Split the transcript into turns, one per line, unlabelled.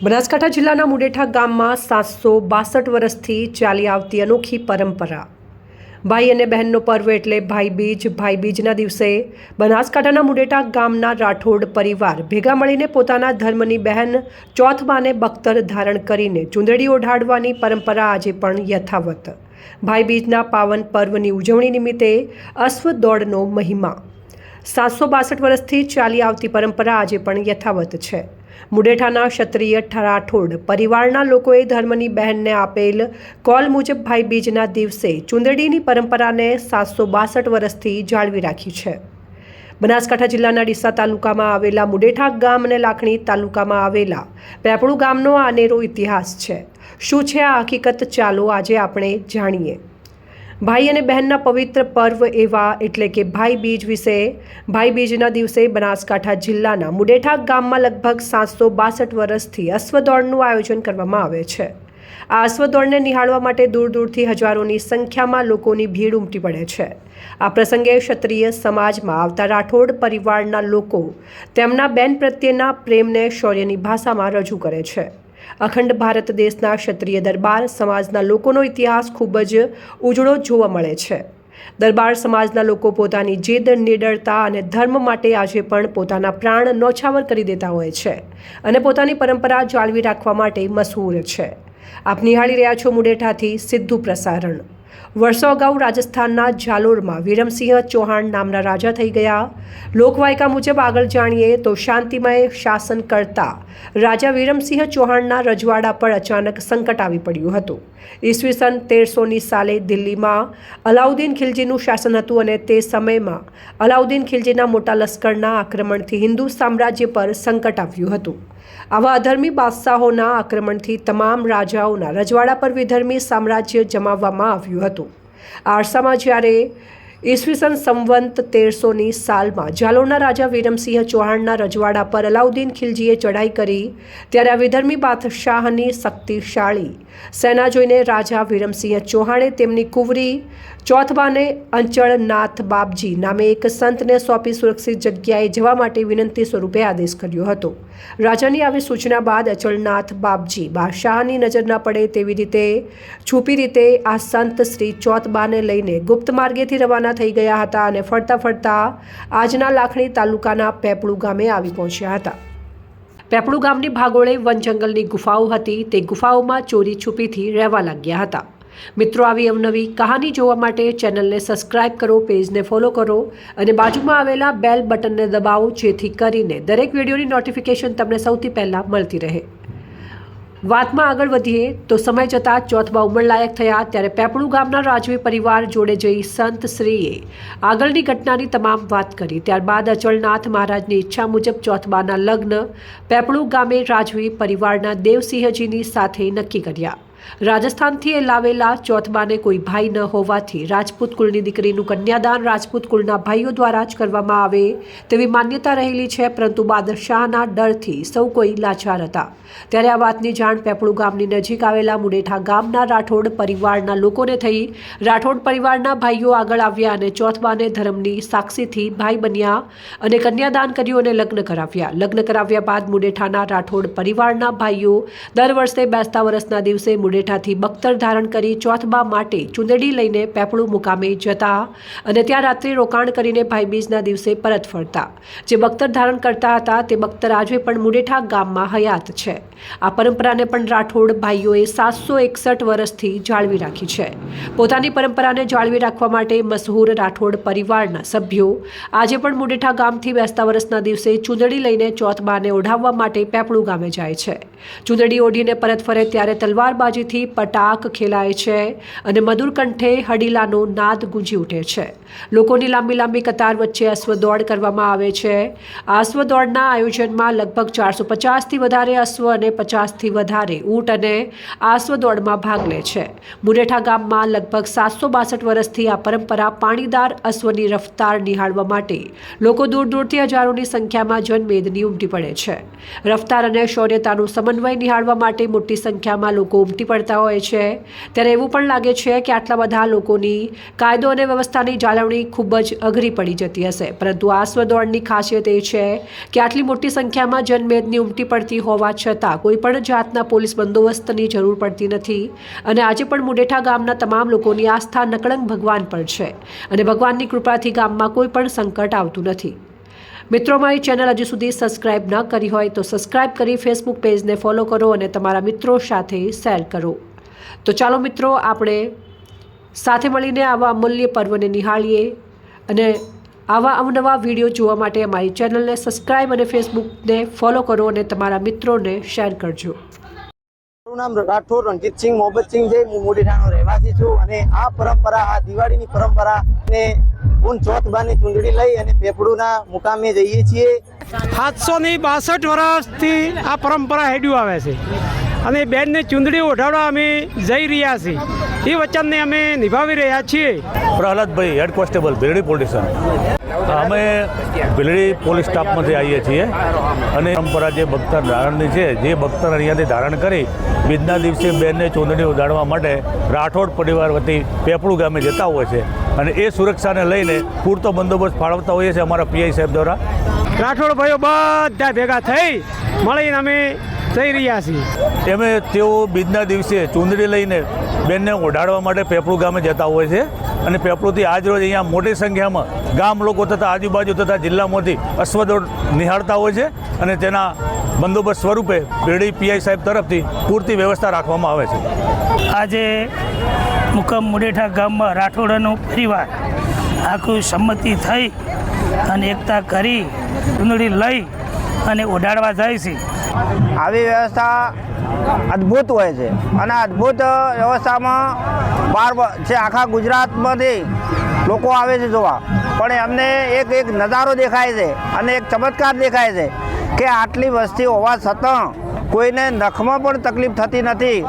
બનાસકાંઠા જિલ્લાના મુડેઠા ગામમાં સાતસો બાસઠ વર્ષથી ચાલી આવતી અનોખી પરંપરા. ભાઈ અને બહેનનો પર્વ એટલે ભાઈ બીજ, ભાઈ બીજના દિવસે બનાસકાંઠાના મુડેટા ગામના રાઠોડ પરિવાર ભેગા મળીને પોતાના ધર્મની બહેન ચોથમાને બખ્તર ધારણ કરીને ચૂંદડી ઓઢાડવાની પરંપરા આજે પણ યથાવત. ભાઈ બીજના પાવન પર્વની ઉજવણી નિમિત્તે અશ્વ દોડનો મહિમા. સાતસો બાસઠ વર્ષથી ચાલી આવતી પરંપરા આજે પણ યથાવત છે. મુડેઠાના ક્ષત્રિય ઠરાઠોડ પરિવારના લોકોએ ધર્મની બહેનને આપેલ કોલ મુજબ ભાઈ બીજના દિવસે ચુંદડીની પરંપરાને સાતસો બાસઠ વર્ષથી જાળવી રાખી છે. બનાસકાંઠા જિલ્લાના ડીસા તાલુકામાં આવેલા મુડેઠા ગામ અને લાખણી તાલુકામાં આવેલા પેપળુ ગામનો આ અનેરો ઇતિહાસ છે. શું છે આ હકીકત? ચાલો આજે આપણે જાણીએ. ભાઈ અને બહેનના પવિત્ર પર્વ એવા એટલે કે ભાઈ બીજ વિશે ભાઈ બીજના દિવસે બનાસકાંઠા જિલ્લાના મુડેઠા ગામમાં લગભગ સાતસો બાસઠ વર્ષથી અશ્વદોડનું આયોજન કરવામાં આવે છે. આ અશ્વદોડને નિહાળવા માટે દૂર દૂરથી હજારોની સંખ્યામાં લોકોની ભીડ ઉમટી પડે છે. આ પ્રસંગે ક્ષત્રિય સમાજમાં આવતા રાઠોડ પરિવારના લોકો તેમના બેન પ્રત્યેના પ્રેમને શૌર્યની ભાષામાં રજૂ કરે છે. અખંડ ભારત દેશના ક્ષત્રિય દરબાર સમાજના લોકોનો ઇતિહાસ ખૂબ જ ઉજળો જોવા મળે છે. દરબાર સમાજના લોકો પોતાની જીદ નિડરતા અને ધર્મ માટે આજે પણ પોતાના પ્રાણ નોછાવર કરી દેતા હોય છે અને પોતાની પરંપરા જાળવી રાખવા માટે મશહૂર છે. આપ નિહાળી રહ્યા છો મુડેઠાથી સીધું પ્રસારણ. વર્ષો અગાઉ રાજસ્થાનના જાલોરમાં વિરમસિંહ ચૌહાણ નામના રાજા થઈ ગયા. લોકવાયકા મુજબ આગળ જાણીએ તો શાંતિમય શાસન કરતા રાજા વિરમસિંહ ચૌહાણના રજવાડા પર અચાનક સંકટ આવી પડ્યું હતું. ઈસવીસન તેરસોની સાલે દિલ્હીમાં અલાઉદ્દીન ખિલજીનું શાસન હતું અને તે સમયમાં અલાઉદ્દીન ખિલજીના મોટા લશ્કરના આક્રમણથી હિન્દુ સામ્રાજ્ય પર સંકટ આવ્યું હતું. આવા અધર્મી બાદશાહોના આક્રમણથી તમામ રાજાઓના રજવાડા પર વિધર્મી સામ્રાજ્ય જમાવવામાં આવ્યું હતું. આરસામાં જ્યારે ઈસવીસન સંવંત તેરસોની સાલમાં જાલોરના રાજા વિરમસિંહ ચૌહાણના રજવાડા પર અલાઉદ્દીન ખિલજીએ ચઢાઈ કરી. ત્યારે આ વિધર્મી બાદશાહની શક્તિશાળી સેના જોઈને રાજા વિરમસિંહ ચૌહાણે તેમની કુંવરી ચોથબાને અંચળનાથ બાપજી નામે એક સંતને સોંપી સુરક્ષિત જગ્યાએ જવા માટે વિનંતી સ્વરૂપે આદેશ કર્યો હતો. રાજાની આવી સૂચના બાદ અચળનાથ બાપજી બાદશાહની નજર ન પડે તેવી રીતે, છુપી રીતે આ સંત શ્રી ચોથબાને લઈને ગુપ્ત માર્ગેથી રવાના થઈ ગયા હતા અને ફરતા ફરતા આજના લાખણી તાલુકાના પેપળુ ગામે આવી પહોંચ્યા હતા. પેપળુ ગામની ભાગોળે વન જંગલની ગુફાઓ હતી. તે ગુફાઓમાં ચોરી છુપીથી રહેવા લાગ્યા હતા. મિત્રો, આવી અવનવી કહાની જોવા માટે ચેનલને સબસ્ક્રાઇબ કરો, પેજને ફોલો કરો અને બાજુમાં આવેલા બેલ બટનને દબાવો જેથી કરીને દરેક વિડીયોની નોટિફિકેશન તમને સૌથી પહેલાં મળતી રહે. વાતમાં આગળ વધીએ તો સમય જતાં ચોથબા ઉંમરલાયક થયા ત્યારે પેપળુ ગામના રાજવી પરિવાર જોડે જઈ સંત શ્રીએ આગળની ઘટનાની તમામ વાત કરી. ત્યારબાદ અચળનાથ મહારાજની ઈચ્છા મુજબ ચોથબાના લગ્ન પેપળુ ગામે રાજવી પરિવારના દેવસિંહજીની સાથે નક્કી કર્યા. રાજસ્થાનથી લાવેલા ચોથબાને કોઈ ભાઈ ન હોવાથી રાજપૂત કુળની દીકરીનું કન્યાદાન રાજપૂત કુળના ભાઈઓ દ્વારા જ કરવામાં આવે તેવી માન્યતા રહેલી છે, પરંતુ બાદશાહના ડરથી સૌ કોઈ લાચાર હતા. ત્યારે આ વાતની જાણ પેપળુ ગામની નજીક આવેલા મુડેઠા ગામના રાઠોડ પરિવારના લોકોને થઈ. રાઠોડ પરિવારના ભાઈઓ આગળ આવ્યા અને ચોથબાને ધર્મની સાક્ષીથી ભાઈ બન્યા અને કન્યાદાન કર્યું અને લગ્ન કરાવ્યા. લગ્ન કરાવ્યા બાદ મુડેઠાના રાઠોડ પરિવારના ભાઈઓ દર વર્ષે બેસતા વર્ષના દિવસે મુડેઠાથી બખ્તર ધારણ કરી ચોથબા માટે ચુંદડી લઈને પેપળું મુકામે જતા અને ત્યાં રાત્રે રોકાણ કરીને ભાઈબીજના દિવસે પરત ફરતા. જે બખ્તર ધારણ કરતા હતા, તે બખ્તર આજે પણ મુડેઠા ગામમાં હયાત છે. આ પરંપરાને પણ રાઠોડ ભાઈઓએ સાતસો એકસઠ વર્ષથી જાળવી રાખી છે. પોતાની પરંપરાને જાળવી રાખવા માટે મશહૂર રાઠોડ પરિવારના સભ્યો આજે પણ મુડેઠા ગામથી બેસતા વર્ષના દિવસે ચૂંદડી લઈને ચોથબાને ઓઢાવવા માટે પેપળું ગામે જાય છે. ચૂંદડી ઓઢીને પરત ફરે ત્યારે તલવારબાજીથી પટાક ખેલાય છે અને મધુર હડીલાનો નાદ ગુંજી ઉઠે છે. લોકોની લાંબી લાંબી કતાર વચ્ચે અશ્વદોડ કરવામાં આવે છે. આ અશ્વદોડના આયોજનમાં લગભગ ચારસો પચાસથી વધારે અશ્વ અને પચાસથી વધારે ઊંટ અને અશ્વદોડમાં ભાગ લે છે. મુરેઠા ગામમાં લગભગ સાતસો બાસઠ વર્ષથી આ પરંપરા પાણીદાર અશ્વની રફતાર નિહાળવા માટે લોકો દૂર દૂરથી હજારોની સંખ્યામાં જનમેદની ઉમટી પડે છે. રફતાર અને શૌર્યતાનું સમન્વય નિહાળવા માટે મોટી સંખ્યામાં લોકો ઉમટી પડતા હોય છે. ત્યારે એવું પણ લાગે છે કે આટલા બધા લોકોની કાયદો અને વ્યવસ્થાની જાળવણી ખૂબ જ અઘરી પડી જતી હશે. પરંતુ આ સ્વદોડની ખાસિયત એ છે કે આટલી મોટી સંખ્યામાં જનમેદની ઉમટી પડતી હોવા છતાં કોઈપણ કોઈ પણ જાતના પોલીસ બંદોબસ્તની જરૂર પડતી નથી અને આજે પણ મુડેઠા ગામના તમામ લોકોની આસ્થા નકળંગ ભગવાન પર છે અને ભગવાનની કૃપાથી ગામમાં કોઈ પણ સંકટ આવતું નથી. મિત્રો મારી ચેનલ હજુ સુધી સબસ્ક્રાઇબ ન કરી હોય તો સબસ્ક્રાઇબ કરી ફેસબુક પેજને ફોલો કરો અને તમારા મિત્રો સાથે શેર કરો. તો ચાલો મિત્રો, આપણે સાથે મળીને આવા અમૂલ્ય પર્વને નિહાળીએ અને આવા અવનવા વીડિયો જોવા માટે અમારી ચેનલને સબસ્ક્રાઇબ અને ફેસબુકને ફોલો કરો અને તમારા મિત્રોને શેર કરજો.
મારું નામ રાઠોડ રણજીતસિંહ, મોહમ્મદસિંહ છે. હું મોડીઠાનો રહેવાસી છું અને આ પરંપરા, આ દિવાળીની પરંપરા ને ઊન ચોથબાની ચૂંદડી લઈ અને પેપડુના મુકામે જઈએ છીએ.
સાતસો ની બાસઠ વર્ષથી આ પરંપરા હેડ્યું આવે છે. અને બેનને ચૂંટણી ઓઢાડવા અમે જઈ રહ્યા છીએ. એ વચનને અમે નિભાવી રહ્યા છીએ.
પ્રહલાદભાઈ હેડ કોન્સ્ટેબલ ભીલડી પોલીસ. અમે ભીલડી પોલીસ સ્ટાફમાંથી આવીએ છીએ. અને પરંપરા જે બખ્તર ધારણની છે જે બખ્તર અહીંયાથી ધારણ કરી બીજના દિવસે બેનને ચૂંટણી ઉડાડવા માટે રાઠોડ પરિવાર વતી પેપળું ગામે જતા હોય છે. અને એ સુરક્ષાને લઈને પૂરતો બંદોબસ્ત ફાળવતા હોઈએ છીએ અમારા પીઆઈ સાહેબ દ્વારા.
રાઠોડ ભાઈઓ બધા ભેગા થઈ મળીને અમે જઈ રહ્યા છીએ.
એમે તેઓ બીજના દિવસે ચૂંદડી લઈને બેનને ઓઢાડવા માટે પેપળું ગામે જતા હોય છે. અને પ્રકૃતિ આજ રોજ અહીંયા મોટી સંખ્યામાં ગામ લોકો તથા આજુબાજુ તથા જિલ્લામાંથી અશ્વદોડ નિહાળતા હોય છે અને તેના બંદોબસ્ત સ્વરૂપે પીડી પીઆઈ સાહેબ તરફથી પૂરતી વ્યવસ્થા રાખવામાં આવે છે.
આજે મુકમ મુડેઠા ગામમાં રાઠોડાનો પરિવાર આખું સંમતિ થઈ અને એકતા કરી ચૂંટણી લઈ અને ઓઢાડવા જાય છે.
આવી વ્યવસ્થા અદ્ભુત હોય છે. અને અદ્ભુત વ્યવસ્થામાં બાર જે આખા ગુજરાતમાંથી લોકો આવે છે જોવા. પણ એમને એક એક નજારો દેખાય છે અને એક ચમત્કાર દેખાય છે કે આટલી વસ્તી હોવા છતાં કોઈને નખમાં પણ તકલીફ થતી નથી.